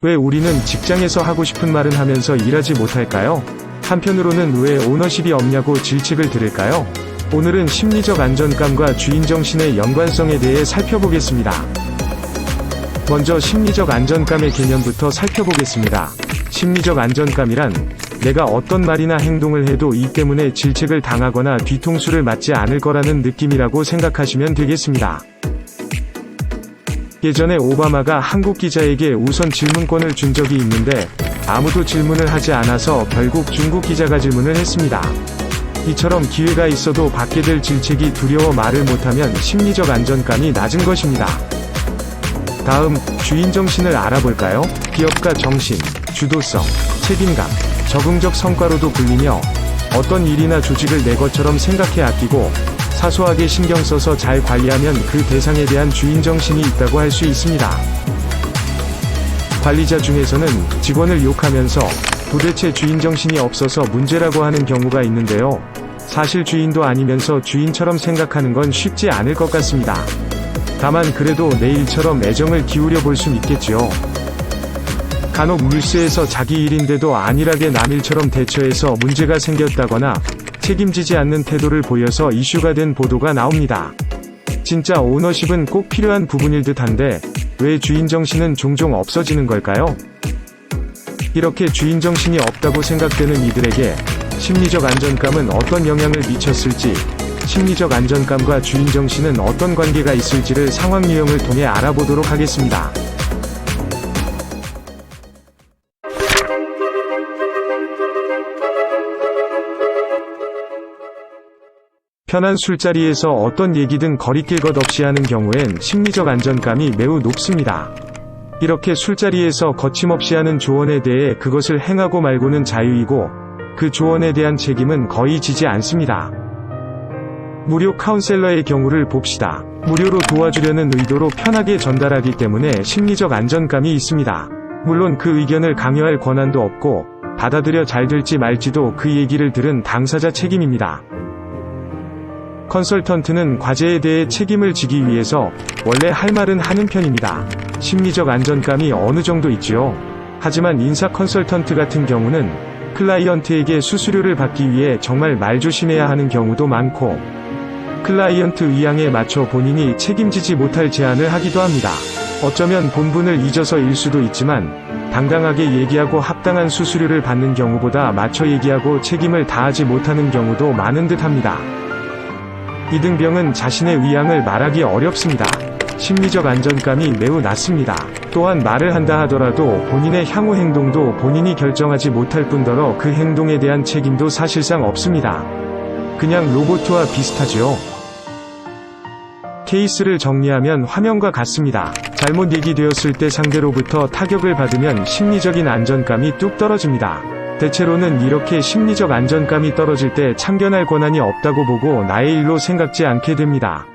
왜 우리는 직장에서 하고 싶은 말은 하면서 일하지 못할까요? 한편으로는 왜 오너십이 없냐고 질책을 들을까요? 오늘은 심리적 안정감과 주인정신의 연관성에 대해 살펴보겠습니다. 먼저 심리적 안정감의 개념부터 살펴보겠습니다. 심리적 안정감이란 내가 어떤 말이나 행동을 해도 이 때문에 질책을 당하거나 뒤통수를 맞지 않을 거라는 느낌이라고 생각하시면 되겠습니다. 예전에 오바마가 한국 기자에게 우선 질문권을 준 적이 있는데 아무도 질문을 하지 않아서 결국 중국 기자가 질문을 했습니다. 이처럼 기회가 있어도 받게 될 질책이 두려워 말을 못하면 심리적 안정감이 낮은 것입니다. 다음, 주인 정신을 알아볼까요? 기업가 정신, 주도성, 책임감, 적응적 성과로도 불리며 어떤 일이나 조직을 내 것처럼 생각해 아끼고 사소하게 신경 써서 잘 관리하면 그 대상에 대한 주인 정신이 있다고 할 수 있습니다. 관리자 중에서는 직원을 욕하면서 도대체 주인 정신이 없어서 문제라고 하는 경우가 있는데요. 사실 주인도 아니면서 주인처럼 생각하는 건 쉽지 않을 것 같습니다. 다만 그래도 내 일처럼 애정을 기울여 볼 순 있겠지요. 간혹 뉴스에서 자기 일인데도 안일하게 남 일처럼 대처해서 문제가 생겼다거나 책임지지 않는 태도를 보여서 이슈가 된 보도가 나옵니다. 진짜 오너십은 꼭 필요한 부분일 듯한데 왜 주인 정신은 종종 없어지는 걸까요? 이렇게 주인 정신이 없다고 생각되는 이들에게 심리적 안정감은 어떤 영향을 미쳤을지, 심리적 안정감과 주인 정신은 어떤 관계가 있을지를 상황 유형을 통해 알아보도록 하겠습니다. 편한 술자리에서 어떤 얘기든 거리낄 것 없이 하는 경우엔 심리적 안정감이 매우 높습니다. 이렇게 술자리에서 거침없이 하는 조언에 대해 그것을 행하고 말고는 자유이고 그 조언에 대한 책임은 거의 지지 않습니다. 무료 카운셀러의 경우를 봅시다. 무료로 도와주려는 의도로 편하게 전달하기 때문에 심리적 안정감이 있습니다. 물론 그 의견을 강요할 권한도 없고 받아들여 잘 될지 말지도 그 얘기를 들은 당사자 책임입니다. 컨설턴트는 과제에 대해 책임을 지기 위해서 원래 할 말은 하는 편입니다. 심리적 안정감이 어느 정도 있지요. 하지만 인사 컨설턴트 같은 경우는 클라이언트에게 수수료를 받기 위해 정말 말조심해야 하는 경우도 많고 클라이언트 의향에 맞춰 본인이 책임지지 못할 제안을 하기도 합니다. 어쩌면 본분을 잊어서 일 수도 있지만 당당하게 얘기하고 합당한 수수료를 받는 경우보다 맞춰 얘기하고 책임을 다하지 못하는 경우도 많은 듯 합니다. 이등병은 자신의 의향을 말하기 어렵습니다. 심리적 안정감이 매우 낮습니다. 또한 말을 한다 하더라도 본인의 향후 행동도 본인이 결정하지 못할 뿐더러 그 행동에 대한 책임도 사실상 없습니다. 그냥 로봇과 비슷하지요. 케이스를 정리하면 화면과 같습니다. 잘못 얘기되었을 때 상대로부터 타격을 받으면 심리적인 안정감이 뚝 떨어집니다. 대체로는 이렇게 심리적 안정감이 떨어질 때 참견할 권한이 없다고 보고 나의 일로 생각지 않게 됩니다.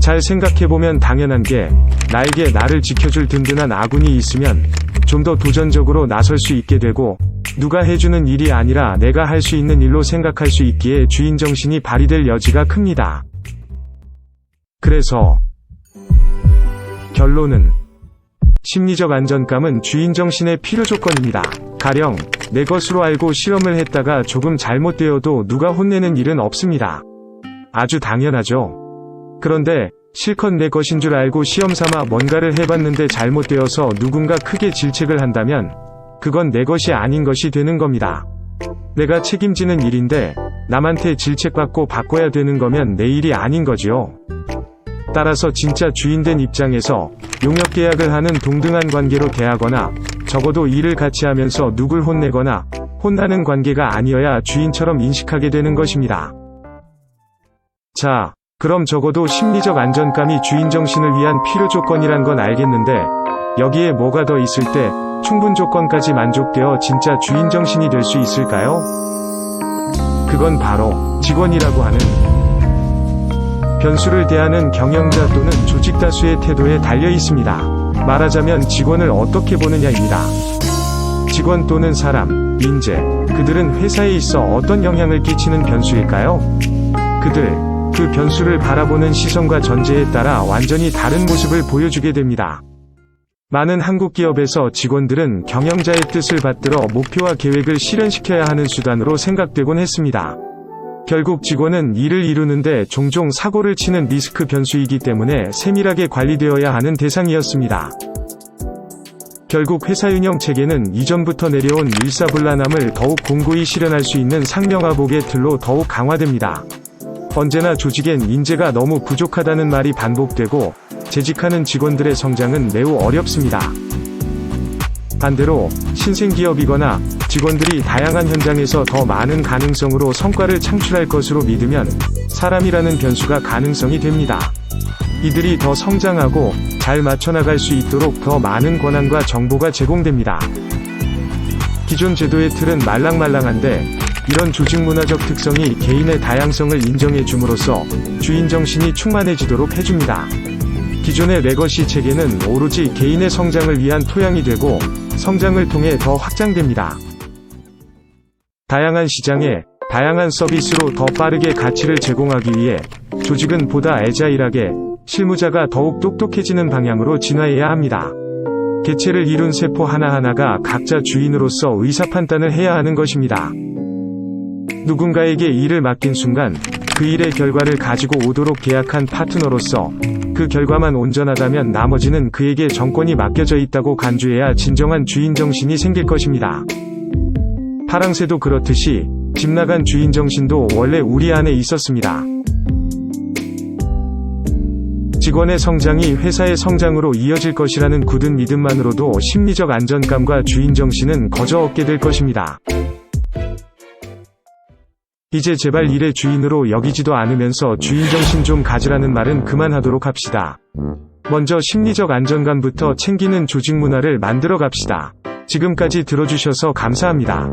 잘 생각해보면 당연한 게 나에게 나를 지켜줄 든든한 아군이 있으면 좀 더 도전적으로 나설 수 있게 되고 누가 해주는 일이 아니라 내가 할 수 있는 일로 생각할 수 있기에 주인 정신이 발휘될 여지가 큽니다. 그래서 결론은 심리적 안정감은 주인 정신의 필요 조건입니다. 가령 내 것으로 알고 실험을 했다가 조금 잘못되어도 누가 혼내는 일은 없습니다. 아주 당연하죠. 그런데 실컷 내 것인 줄 알고 시험 삼아 뭔가를 해봤는데 잘못되어서 누군가 크게 질책을 한다면 그건 내 것이 아닌 것이 되는 겁니다. 내가 책임지는 일인데 남한테 질책받고 바꿔야 되는 거면 내 일이 아닌 거지요. 따라서 진짜 주인된 입장에서 용역 계약을 하는 동등한 관계로 대하거나 적어도 일을 같이 하면서 누굴 혼내거나 혼나는 관계가 아니어야 주인처럼 인식하게 되는 것입니다. 자, 그럼 적어도 심리적 안정감이 주인 정신을 위한 필요 조건이란 건 알겠는데 여기에 뭐가 더 있을 때 충분 조건까지 만족되어 진짜 주인 정신이 될 수 있을까요? 그건 바로 직원이라고 하는 변수를 대하는 경영자 또는 조직 다수의 태도에 달려 있습니다. 말하자면 직원을 어떻게 보느냐입니다. 직원 또는 사람, 인재, 그들은 회사에 있어 어떤 영향을 끼치는 변수일까요? 그들, 그 변수를 바라보는 시선과 전제에 따라 완전히 다른 모습을 보여주게 됩니다. 많은 한국 기업에서 직원들은 경영자의 뜻을 받들어 목표와 계획을 실현시켜야 하는 수단으로 생각되곤 했습니다. 결국 직원은 일을 이루는데 종종 사고를 치는 리스크 변수이기 때문에 세밀하게 관리되어야 하는 대상이었습니다. 결국 회사 운영 체계는 이전부터 내려온 일사불란함을 더욱 공고히 실현할 수 있는 상명하복의 틀로 더욱 강화됩니다. 언제나 조직엔 인재가 너무 부족하다는 말이 반복되고 재직하는 직원들의 성장은 매우 어렵습니다. 반대로 신생기업이거나 직원들이 다양한 현장에서 더 많은 가능성으로 성과를 창출할 것으로 믿으면 사람이라는 변수가 가능성이 됩니다. 이들이 더 성장하고 잘 맞춰나갈 수 있도록 더 많은 권한과 정보가 제공됩니다. 기존 제도의 틀은 말랑말랑한데 이런 조직 문화적 특성이 개인의 다양성을 인정해 줌으로써 주인 정신이 충만해지도록 해줍니다. 기존의 레거시 체계는 오로지 개인의 성장을 위한 토양이 되고 성장을 통해 더 확장됩니다. 다양한 시장에 다양한 서비스로 더 빠르게 가치를 제공하기 위해 조직은 보다 애자일하게 실무자가 더욱 똑똑해지는 방향으로 진화해야 합니다. 개체를 이룬 세포 하나하나가 각자 주인으로서 의사판단을 해야 하는 것입니다. 누군가에게 일을 맡긴 순간 그 일의 결과를 가지고 오도록 계약한 파트너로서 그 결과만 온전하다면 나머지는 그에게 정권이 맡겨져 있다고 간주해야 진정한 주인 정신이 생길 것입니다. 파랑새도 그렇듯이 집 나간 주인 정신도 원래 우리 안에 있었습니다. 직원의 성장이 회사의 성장으로 이어질 것이라는 굳은 믿음만으로도 심리적 안정감과 주인 정신은 거저 얻게 될 것입니다. 이제 제발 일의 주인으로 여기지도 않으면서 주인 정신 좀 가지라는 말은 그만하도록 합시다. 먼저 심리적 안정감부터 챙기는 조직 문화를 만들어 갑시다. 지금까지 들어주셔서 감사합니다.